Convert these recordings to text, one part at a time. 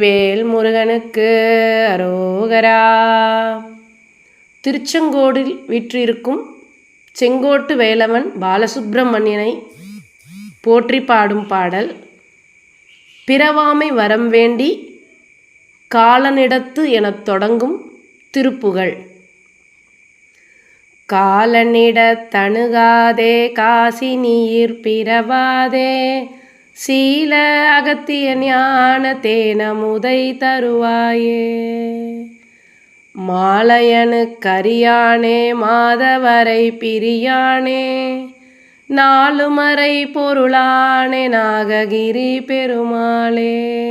வேல் முருகனுக்கு அரோகரா. திருச்செங்கோடில் வீற்றிருக்கும் செங்கோட்டு வேலவன் பாலசுப்பிரமணியனை போற்றி பாடும் பாடல் பிறவாமை வரம் வேண்டி காலனிடத்து எனத் தொடங்கும் திருப்புகழ். காலனிட தணுகாதே காசி நீர் பிறவாதே சீல அகத்திய ஞான தேனமுதை தருவாயே. மாலையனு கரியானே மாதவரை பிரியானே. நாலுமறை பொருளானே நாககிரி பெருமாளே.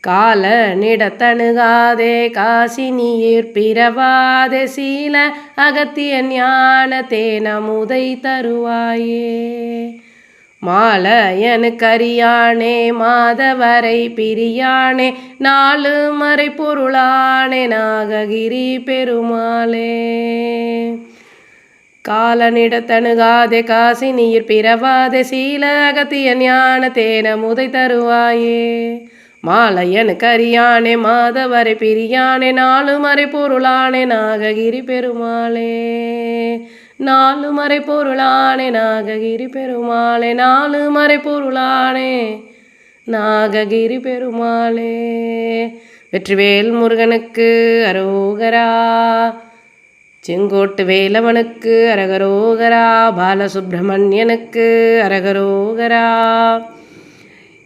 கால நிடத்தணுகாதே காசி நீர் பிறவாதே. சீல அகத்திய ஞான தேனமுதை தருவாயே. மாலையனு கரியானே மாதவரை பிரியானே நாலு மறை பொருளானே நாககிரி பெருமாளே. காலனிடத்தணுகாதே காசி நீர் பிறவாதே சீல அகத்திய ஞான தேன முதை தருவாயே. மாலையனு கரியானே மாதவரை பிரியானே நாலு மறை பொருளானே நாககிரி பெருமாளே. நாலு மறை பொருளானே நாககிரி பெருமாளே நாலு மறை பொருளானே நாககிரி பெருமாளே. வெற்றிவேல் முருகனுக்கு அரோகரா செங்கோட்டு வேலவனுக்கு அரகரோகரா பாலசுப்பிரமணியனுக்கு அரகரோகரா.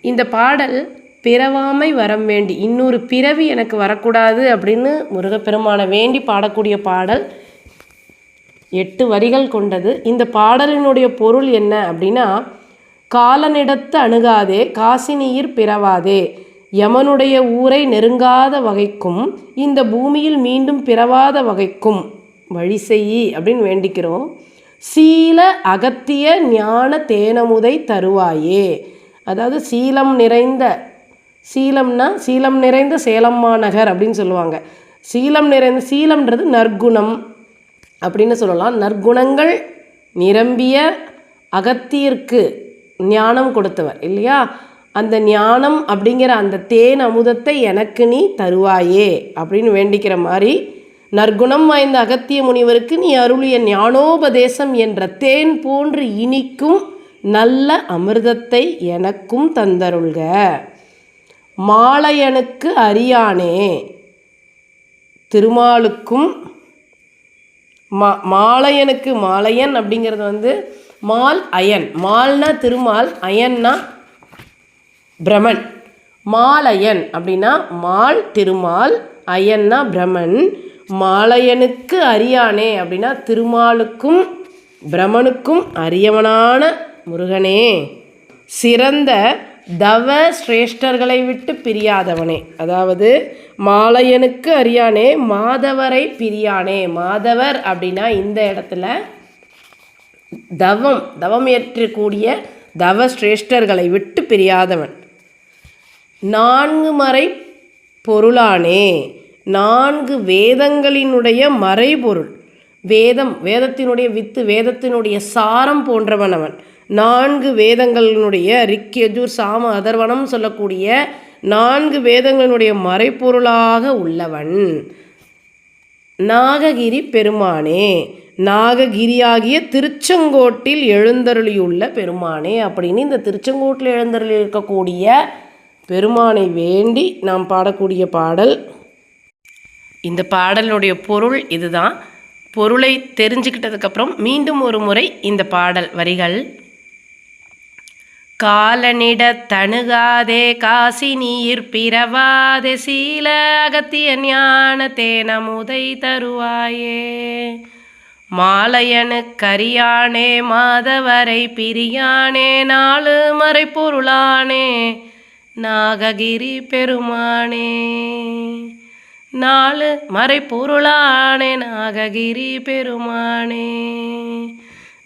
இந்த பாடல் பிறவாமை வரம் வேண்டி இன்னொரு பிறவி எனக்கு வரக்கூடாது அப்படின்னு முருகப்பெருமானை வேண்டி பாடக்கூடிய பாடல் எட்டு வரிகள் கொண்டது. இந்த பாடலினுடைய பொருள் என்ன அப்படின்னா காலனிடத்து அணுகாதே காசினியிர் பிறவாதே யமனுடைய ஊரை நெருங்காத வகைக்கும் இந்த பூமியில் மீண்டும் பிறவாத வகைக்கும் வழி செய்யி அப்படின்னு வேண்டிக்கிறோம். சீல அகத்திய ஞான தேனமுதை தருவாயே. அதாவது சீலம் நிறைந்த சீலம்னா சீலம் நிறைந்த சேலம் மாநகர் அப்படின்னு சொல்லுவாங்க. சீலம் நிறைந்த சீலம்ன்றது நற்குணம். அப்படின்னு சொல்லலாம். நற்குணங்கள் நிரம்பிய அகத்தியிற்கு ஞானம் கொடுத்தவர் இல்லையா? அந்த ஞானம் அப்படிங்கிற அந்த தேன் அமுதத்தை எனக்கு நீ தருவாயே அப்படின்னு வேண்டிக்கிற மாதிரி நற்குணம் வாய்ந்த அகத்திய முனிவருக்கு நீ அருளிய ஞானோபதேசம் என்ற தேன் போன்று இனிக்கும் நல்ல அமிர்தத்தை எனக்கும் தந்தருள்க. மாலையனுக்கு அறியானே திருமாலுக்கும் மா மாலையனுக்கு மாலையன் அப்படிங்கிறது வந்து மால் அயன். மால்னா திருமால் அயன்னா பிரமன். மாலையன் அப்படின்னா மால் திருமால் அயன்னா பிரமன். மாலையனுக்கு அறியானே அப்படின்னா திருமாலுக்கும் பிரமனுக்கும் அரியவனான முருகனே. சிறந்த தவ சிரேஷ்டர்களை விட்டு பிரியாதவனே. அதாவது மாலையனுக்கு அறியானே மாதவரை பிரியானே. மாதவர் அப்படின்னா இந்த இடத்துல தவம் தவம் ஏற்றக்கூடிய தவ சிரேஷ்டர்களை விட்டு பிரியாதவன். நான்கு மறை பொருளானே. நான்கு வேதங்களினுடைய மறைபொருள். வேதம் வேதத்தினுடைய வித்து வேதத்தினுடைய சாரம் போன்றவன் அவன் நான்கு வேதங்களினுடைய ரிக்யஜூர் சாம அதர்வனம் சொல்லக்கூடிய நான்கு வேதங்களினுடைய மறைப்பொருளாக உள்ளவன். நாககிரி பெருமானே நாககிரியாகிய திருச்செங்கோட்டில் எழுந்தருளியுள்ள பெருமானே அப்படின்னு இந்த திருச்செங்கோட்டில் எழுந்தருளி இருக்கக்கூடிய பெருமானை வேண்டி நாம் பாடக்கூடிய பாடல். இந்த பாடலுடைய பொருள் இதுதான். பொருளை தெரிஞ்சுக்கிட்டதுக்கப்புறம் மீண்டும் ஒரு முறை இந்த பாடல் வரிகள். காலனிட தணுகாதே காசி நீர் பிறவாதே சீல அகத்திய ஞான தேனமுதை தருவாயே. மாலையனு கரியானே மாதவரை பிரியானே நாலு மறை பொருளானே நாககிரி பெருமானே. நாலு மறை பொருளானே நாககிரி பெருமானே.